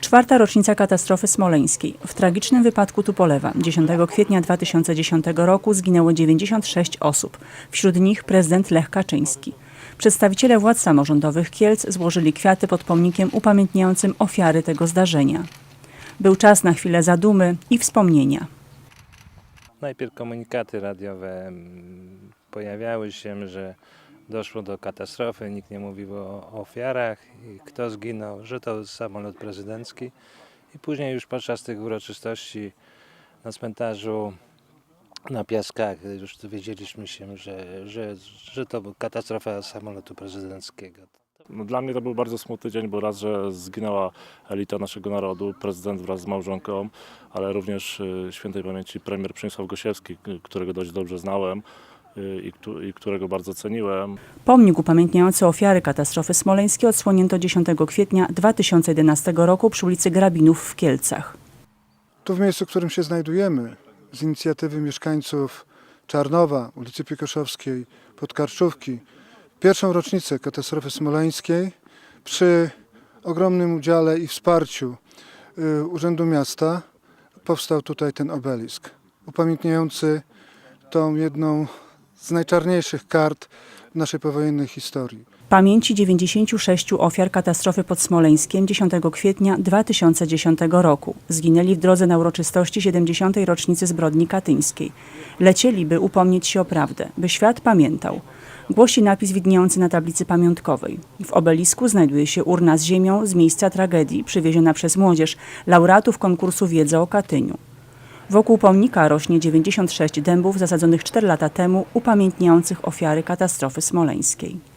Czwarta rocznica katastrofy smoleńskiej. W tragicznym wypadku Tupolewa 10 kwietnia 2010 roku zginęło 96 osób, wśród nich prezydent Lech Kaczyński. Przedstawiciele władz samorządowych Kielc złożyli kwiaty pod pomnikiem upamiętniającym ofiary tego zdarzenia. Był czas na chwilę zadumy i wspomnienia. Najpierw komunikaty radiowe pojawiały się, że doszło do katastrofy, nikt nie mówił o ofiarach kto zginął, że to samolot prezydencki. I później już podczas tych uroczystości na cmentarzu na Piaskach już dowiedzieliśmy się, że, że, że to była katastrofa samolotu prezydenckiego. No, dla mnie to był bardzo smutny dzień, bo raz, że zginęła elita naszego narodu, prezydent wraz z małżonką, ale również y, świętej pamięci premier Przemysław Gosiewski, którego dość dobrze znałem i, któ- i którego bardzo ceniłem. Pomnik upamiętniający ofiary katastrofy smoleńskiej odsłonięto 10 kwietnia 2011 roku przy ulicy Grabinów w Kielcach. Tu w miejscu, w którym się znajdujemy, z inicjatywy mieszkańców Czarnowa, ulicy Piekoszowskiej, Podkarczówki, pierwszą rocznicę katastrofy smoleńskiej przy ogromnym udziale i wsparciu y, Urzędu Miasta powstał tutaj ten obelisk, upamiętniający tą jedną z najczarniejszych kart naszej powojennej historii. Pamięci 96 ofiar katastrofy pod Smoleńskiem 10 kwietnia 2010 roku. Zginęli w drodze na uroczystości 70. rocznicy zbrodni katyńskiej. Lecieli, by upomnieć się o prawdę, by świat pamiętał. Głosi napis widniejący na tablicy pamiątkowej. W obelisku znajduje się urna z ziemią z miejsca tragedii, przywieziona przez młodzież, laureatów konkursu Wiedzy o Katyniu. Wokół pomnika rośnie 96 dębów zasadzonych 4 lata temu, upamiętniających ofiary katastrofy smoleńskiej.